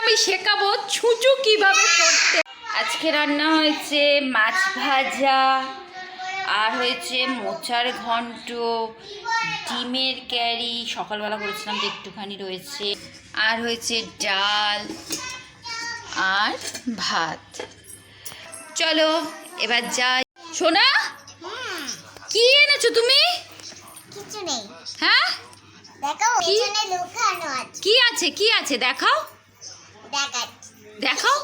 আমি শেখাবো ছুঁচু কীভাবে করতে। আজকে রান্না হয়েছে মাছ ভাজা আর হয়েছে মোচার ঘন্ট ডিমের ক্যারি সকালবেলা করেছিলাম তো একটুখানি রয়েছে। আর হয়েছে ডাল আর ভাত। চলো এবার যাই। সোনা কি এনেছো তুমি? কিছু নেই। হ্যাঁ? দেখো কি? আছে? কি আছে? দেখাও। দেখাও।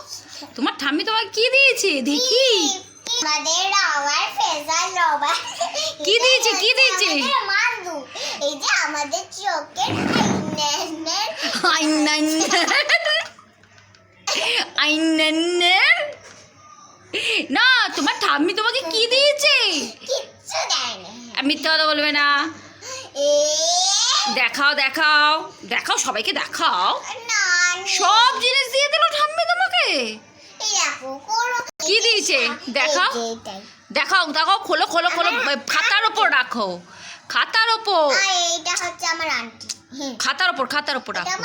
তোমার ঠাম্মি তোমাকে কি দিয়েছে? দেখি। কি দিয়েছে, কি দিয়েছে? এই যে না তোমার ঠাম্মি তোমাকে কি দিয়েছে মিথ্যা কথা বলবে না। দেখাও দেখাও। দেখাও সবাইকে দেখাও। সব জিনিস দিয়ে দিল ঠাম্মি তোমাকে? কি দিয়েছে? দেখাও। দেখাও দেখাও খোলো খোলো খোলো। খাতার ওপর রাখো। খাতার ওপর। আর হচ্ছে আমার আন্টি খাতার ওপর খাতার ওপর রাখো।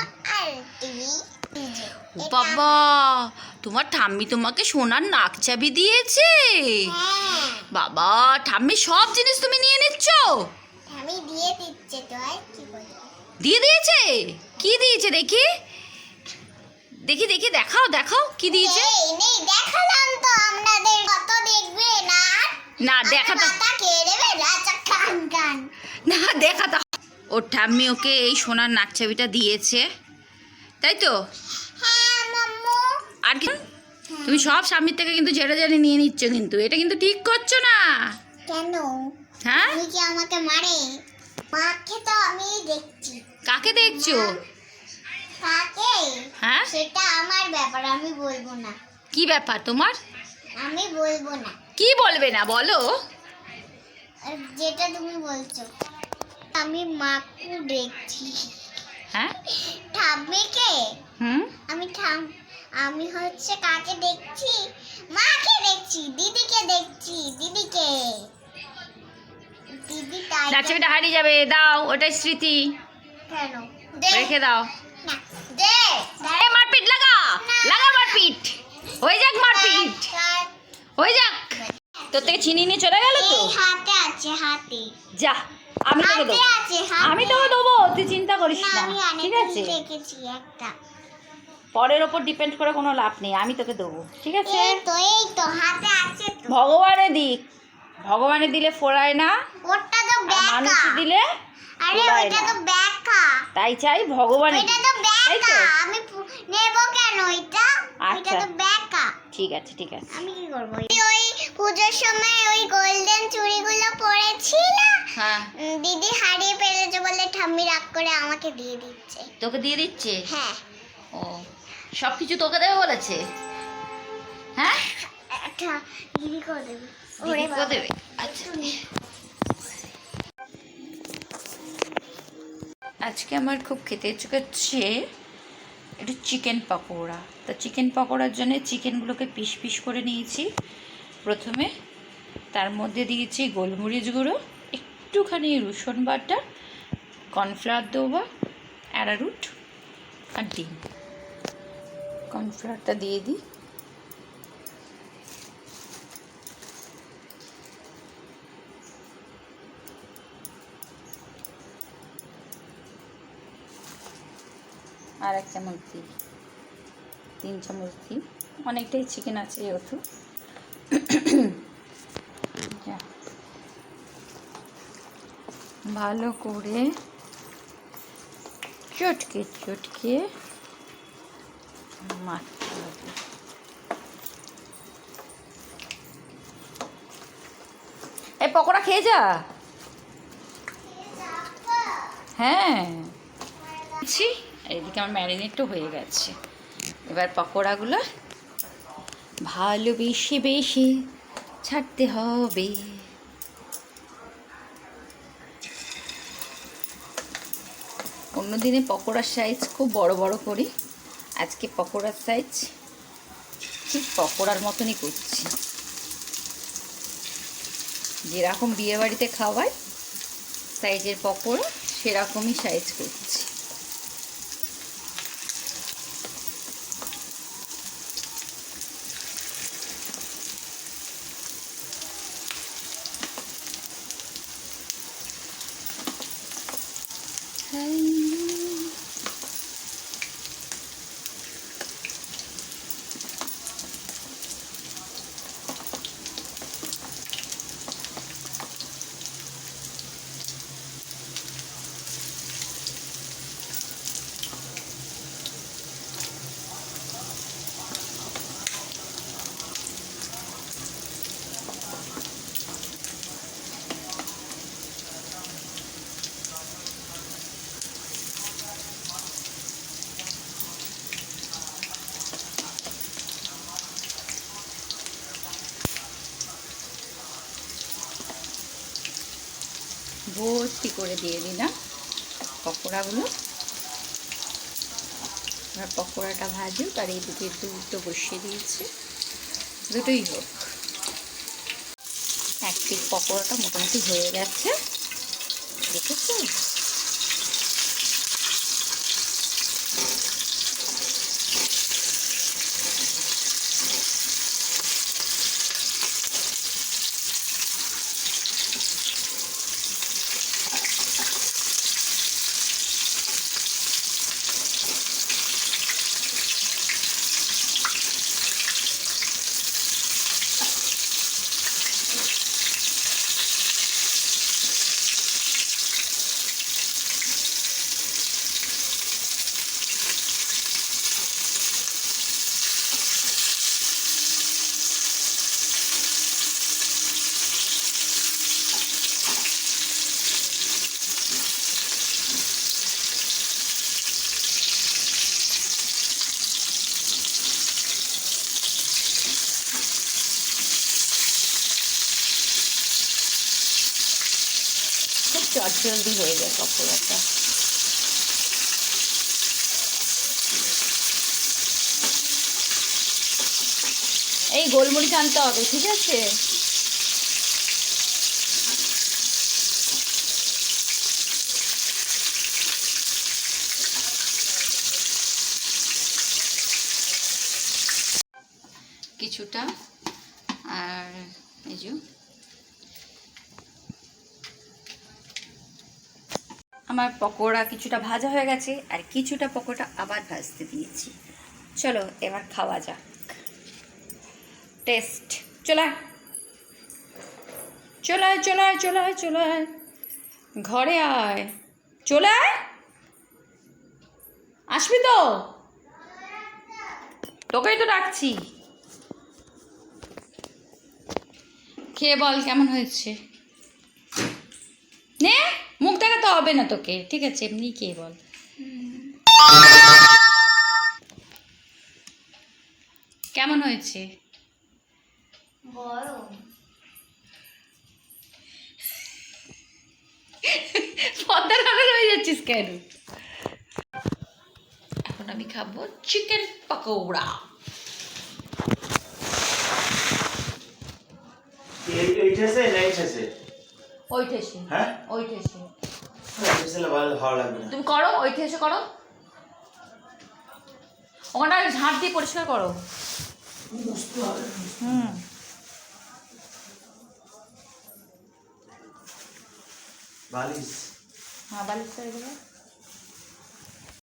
বাবা তোমার ঠাম্মি তোমাকে সোনার নাক চাবি দিয়েছে। হ্যাঁ। বাবা ঠাম্মি সব জিনিস তুমি নিয়ে নিচ্ছ? দিয়ে দিয়েছে? কি দিয়েছে দেখি? দেখি দেখি দেখাও দেখাও কি দিয়েছে। দেখালাম তো আপনাদের। কত দেখবে? না না দেখা তো। মাথা খেয়ে দেবে রাজা কান কান না দেখা তো। ওর ঠাম্মি ওকে এই সোনার নাক চাবিটা দিয়েছে। তাই তো? হ্যাঁ আর কি? তুমি সব স্বামীর থেকে কিন্তু ঝেড়ে ঝেড়ে নিয়ে নিচ্ছ কিন্তু। এটা কিন্তু ঠিক করছ না। কেন? হ্যাঁ? কি আমাকে মারে? মাকে তো আমি দেখছি। কাকে দেখছ? কাকে হ্যাঁ? সেটা আমার ব্যাপার আমি বলব না। কি ব্যাপার তোমার? আমি বলব না। কি বলবে না বলো। যেটা তুমি বলছো আমি মাকু দেখছি। হ্যাঁ? ঠাম্মিকে? হুম? আমি ঠাম আমি হচ্ছে কাকে দেখছি? মাকে দেখছি দিদিকে দেখছি দিদিকে। দিদি তাই নাচ হারিয়ে যাবে দাও ওটাই স্মৃতি। কেন? রেখে দাও। এ মারপিট লাগা। লাগা মারপিট। হয়ে যাক মারপিট। হয়ে যাক। তোর থেকে চিনি নিয়ে চলে গেল তো? হাতে আছে হাতে। যা আমি তোকে দেবো। আমি তোকে দেবো তুই চিন্তা করিস না না ঠিক আছে? পরের ওপর ডিপেন্ড করে কোনো লাভ নেই আমি তোকে দেবো ঠিক আছে? ভগবানের দিক। ভগবানের দিলে ফোড়ায় না মানুষ দিলে তাই চাই ভগবানের তাই তো আমি নেব কেন এটা? এটা আচ্ছা। তো ব্যাকা। ঠিক আছে ঠিক আছে। আমি কি করব? ওই পুজোর সময় ওই গোল্ডেন চুড়িগুলো পরেছিল। হ্যাঁ। দিদি হারিয়ে ফেলেছে বলে ঠাম্মি রাগ করে আমাকে দিয়ে দিচ্ছে। তোকে দিয়ে দিচ্ছে? হ্যাঁ। ও সব কিছু তোকে দেবে বলেছে? হ্যাঁ? একটা দিদি করে দেবে। ওরে বাবা। দেবে। আচ্ছা আজকে আমার খুব খেতে ইচ্ছে করছে একটু চিকেন পকোড়া। তা চিকেন পকোড়ার জন্য চিকেনগুলোকে পিস পিস করে নিয়েছি। প্রথমে তার মধ্যে দিয়েছি গোলমরিচ গুঁড়ো, একটুখানি রসুন বাটা, কর্নফ্লাওয়ার দেওয়া অ্যারারুট আর ডিম। কর্নফ্লাওয়ারটা দিয়ে দিই। আর এক চামচ দিই তিন চামচ দিই অনেকটাই চিকেন আছে যেহেতু। ভালো করে চটকে চটকে মাখতে হবে। এই পকোড়া খেয়ে যা। হ্যাঁ। এদিকে আমার ম্যারিনেটও হয়ে গেছে। এবার পকোড়াগুলো ভালো বেশি বেশি ছাড়তে হবে। অন্যদিনে পকোড়ার সাইজ খুব বড় বড় করি। আজকে পকোড়ার সাইজ ঠিক পকোড়ার মতনই করছি। যেরকম বিয়েবাড়িতে খাওয়ায় সাইজের পকোড়া সেরকমই সাইজ করছি। ভর্তি করে দিয়ে দিলাম পকোড়াগুলো। আর পকোড়াটা ভাজুক আর এই দুটো দুধ বসিয়ে দিয়েছি। দুটোই হোক। এক পিস পকোড়াটা মোটামুটি হয়ে গেছে। দেখেছ খুব চটজলদি হয়ে যায় পকোড়াটা এই গোলমরিচ আনতে হবে ঠিক আছে? কিছুটা আর এই যে আমার পকোড়া কিছুটা ভাজা হয়ে গেছে আর কিছুটা পকোড়া আবার ভাজতে দিয়েছি। চলো, এবার খাওয়া যাক। টেস্ট। চলায় চলায় চলায় চলায় চলায় ঘরে আয়। চলে। আয় আসবি তো? তোকেই তো ডাকছি। খেয়ে বল, কেমন হয়েছে নে মুখ দেখাতে হবে না তোকে ঠিক আছে? এমনি কে বল? কেমন হয়েছে? পদ্মার কালার হয়ে যাচ্ছিস কেন? এখন আমি খাব চিকেন পকোড়া। এই- এইটাছে না এইটাছে ওই ঠেসে হ্যাঁ? ওই ঠেসে এইটাছে না ভালো ভালো লাগবে না। তুমি করো ওই ঠেসে করো। ওখানটা ঝাঁট দিয়ে পরিষ্কার করো। হুম। বালিশ। হ্যাঁ বালিশ করে দেবো